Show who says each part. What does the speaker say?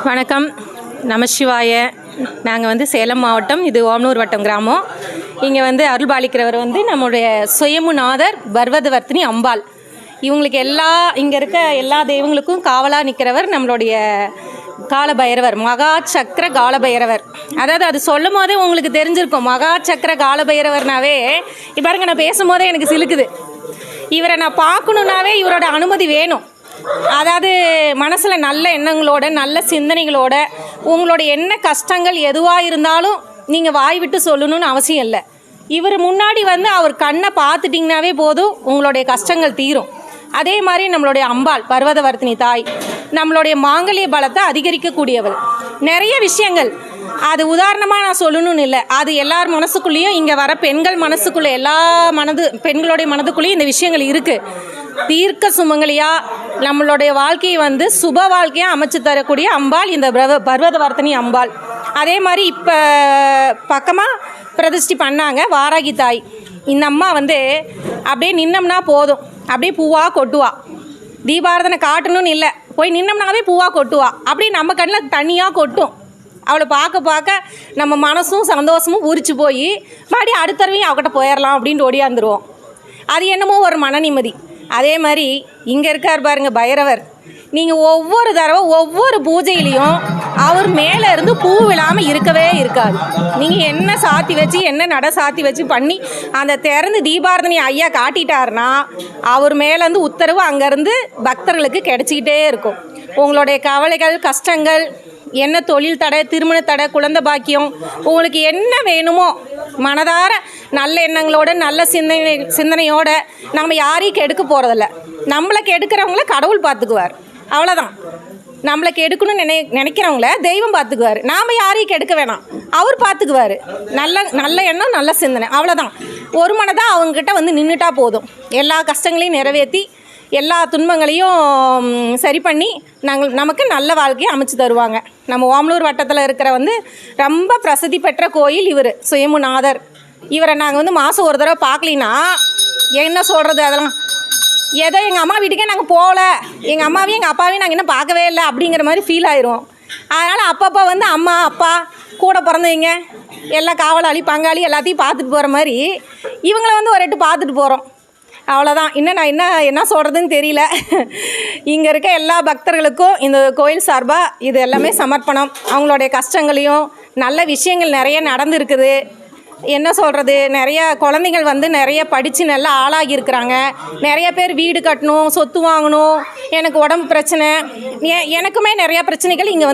Speaker 1: வணக்கம். நமசிவாய. நாங்கள் வந்து சேலம் மாவட்டம் இது ஓமனூர் வட்டம் கிராமம். இங்கே வந்து அருள்பாலிக்கிறவர் வந்து நம்முடைய சுயமுநாதர் பர்வதவர்த்தினி அம்பாள். இவங்களுக்கு எல்லா இங்கே இருக்க எல்லா தெய்வங்களுக்கும் காவலாக நிற்கிறவர் நம்மளுடைய காலபைரவர் மகா சக்கர காலபைரவர். அதாவது அது சொல்லும் போதே உங்களுக்கு தெரிஞ்சிருக்கும். மகா சக்கர காலபைரவர்னாவே இப்போ பாருங்க நான் பேசும்போதே எனக்கு சிலுக்குது. இவரை நான் பார்க்கணுன்னாவே இவரோட அனுமதி வேணும். அதாவது மனசில் நல்ல எண்ணங்களோட நல்ல சிந்தனைகளோட உங்களோட என்ன கஷ்டங்கள் எதுவாக இருந்தாலும் நீங்கள் வாய் விட்டு சொல்லணும்னு அவசியம் இல்லை. இவர் முன்னாடி வந்து அவர் கண்ணை பார்த்துட்டிங்கனாவே போதும் உங்களுடைய கஷ்டங்கள் தீரும். அதே மாதிரி நம்மளுடைய அம்பாள் பர்வதவர்த்தினி தாய் நம்மளுடைய மாங்கல்ய பலத்தை அதிகரிக்கக்கூடியவள். நிறைய விஷயங்கள். அது உதாரணமாக நான் சொல்லணும்னு இல்லை. அது எல்லார் மனசுக்குள்ளேயும் இங்கே வர பெண்கள் மனசுக்குள்ளே எல்லா மனது பெண்களுடைய மனதுக்குள்ளேயும் இந்த விஷயங்கள் இருக்குது தீர்க்க சுமங்கலியா நம்மளுடைய வாழ்க்கையை வந்து சுப வாழ்க்கையாக அமைச்சு தரக்கூடிய அம்பாள் இந்த பிரவ பர்வதவர்த்தினி அம்பாள். அதே மாதிரி இப்போ பக்கமாக பிரதிஷ்டி பண்ணாங்க வாராகி தாய். இந்த அம்மா வந்து அப்படியே நின்னம்னா போதும். அப்படியே பூவாக கொட்டுவா. தீபாரதனை காட்டணும்னு இல்லை. போய் நின்னம்னாவே பூவாக கொட்டுவா. அப்படியே நம்ம கண்ணில் தனியாக கொட்டும். அவளை பார்க்க பார்க்க நம்ம மனசும் சந்தோஷமும் உரிச்சு போய் மறுபடியும் அடுத்தடவையும் அவகிட்ட போயிடலாம் அப்படின்ட்டு ஓடியாந்துருவோம். அது என்னமோ ஒரு மன நிம்மதி. அதே மாதிரி இங்கே இருக்கார் பாருங்கள் பைரவர். நீங்கள் ஒவ்வொரு தடவை ஒவ்வொரு பூஜையிலையும் அவர் மேலே இருந்து பூ விழாமல் இருக்கவே இருக்காது. நீங்கள் என்ன சாத்தி வச்சு என்ன நட சாத்தி வச்சு பண்ணி அந்த திறந்து தீபாரதனை ஐயா காட்டிட்டாருன்னா அவர் மேலேருந்து உத்தரவு அங்கேருந்து பக்தர்களுக்கு கிடைச்சிக்கிட்டே இருக்கும். உங்களுடைய கவலைகள் கஷ்டங்கள் என்ன தொழில் தடை திருமண தடை குழந்தை பாக்கியம் உங்களுக்கு என்ன வேணுமோ மனதார நல்ல எண்ணங்களோட நல்ல சிந்தனை சிந்தனையோட நம்ம யாரையும் கெடுக்க போகிறதில்ல நம்மளை கெடுக்கிறவங்கள கடவுள் பார்த்துக்குவார். அவ்வளோதான் நம்மளை கெடுக்கணும்னு நினை நினைக்கிறவங்கள தெய்வம் பார்த்துக்குவார். நாம் யாரையும் கெடுக்க வேணாம். அவர் பார்த்துக்குவார். நல்ல நல்ல எண்ணம் நல்ல சிந்தனை. அவ்வளோதான் ஒரு மனதாக அவங்கக்கிட்ட வந்து நின்றுட்டா போதும். எல்லா கஷ்டங்களையும் நிறைவேற்றி எல்லா துன்பங்களையும் சரி பண்ணி நாங்கள் நமக்கு நல்ல வாழ்க்கையை அமைச்சு தருவாங்க. நம்ம ஓமலூர் வட்டத்தில் இருக்கிற வந்து ரொம்ப பிரசித்தி பெற்ற கோயில் இவர் சுயமுநாதர். இவரை நாங்கள் வந்து மாதம் ஒரு தடவை பார்க்கலினா என்ன சொல்கிறது அதெல்லாம்? ஏதோ எங்கள் அம்மா வீட்டுக்கே நாங்கள் போகல. எங்கள் அம்மாவையும் எங்கள் அப்பாவையும் நாங்கள் இன்னும் பார்க்கவே இல்லை அப்படிங்கிற மாதிரி ஃபீல் ஆயிரும் அதனால் அப்பப்போ வந்து அம்மா அப்பா கூட பிறந்தவங்க எல்லா காவலாளி பங்காளி எல்லாத்தையும் பார்த்துட்டு போகிற மாதிரி இவங்கள வந்து ஒரு எட்டு பார்த்துட்டு போகிறோம் அவ்வளோதான் இன்னும் நான் என்ன என்ன சொல்கிறதுன்னு தெரியல. இங்கே இருக்க எல்லா பக்தர்களுக்கும் இந்த கோயில் சார்பாக இது எல்லாமே சமர்ப்பணம். அவங்களுடைய கஷ்டங்களையும் நல்ல விஷயங்கள் நிறைய நடந்துருக்குது. என்ன சொல்கிறது நிறைய குழந்தைகள் வந்து நிறைய படித்து நல்லா ஆளாகி இருக்கிறாங்க. நிறைய பேர் வீடு கட்டணும் சொத்து வாங்கணும். எனக்கு உடம்பு பிரச்சனை. எனக்குமே நிறைய பிரச்சனைகள் இங்கே வந்து